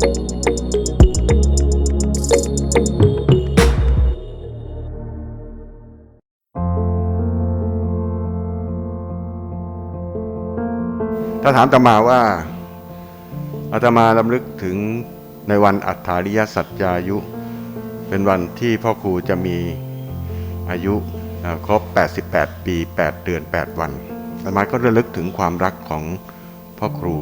ถ้าถามตมาว่าอาตมาลำลึกถึงในวันอัฏฐาริยสัจจายุ เป็นวันที่พ่อครูจะมีอายุครบ 88 ปี 8 เดือน 8 วันอาตมาก็ระลึกถึงความรักของพ่อครู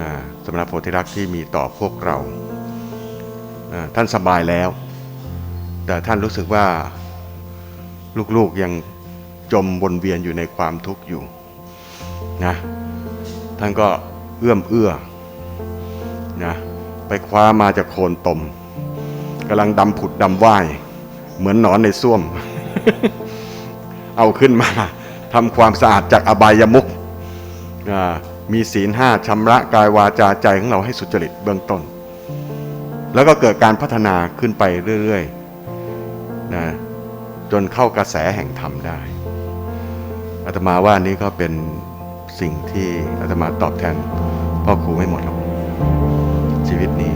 นะสมณโพธิรักษ์ที่มีต่อพวกเรานะท่านสบายแล้ว แต่ท่านรู้สึกว่าลูกๆยังจมวนเวียนอยู่ในความทุกข์อยู่นะท่านก็เอื้อมเอื้อนะไปคว้ามาจากโคนตมกำลังดำผุดดำว่าย เหมือนหนอนในส้วม เอาขึ้นมาทำความสะอาดจากอบายมุขอ่า มีศีลห้าชำระกายวาจาใจของเราให้สุจริตเบื้องต้น แล้วก็เกิดการพัฒนาขึ้นไปเรื่อยๆนะจนเข้ากระแสแห่งธรรมได้อาตมาว่านี้ก็เป็นสิ่งที่อาตมาตอบแทนพ่อครูไม่หมดหรอกชีวิตนี้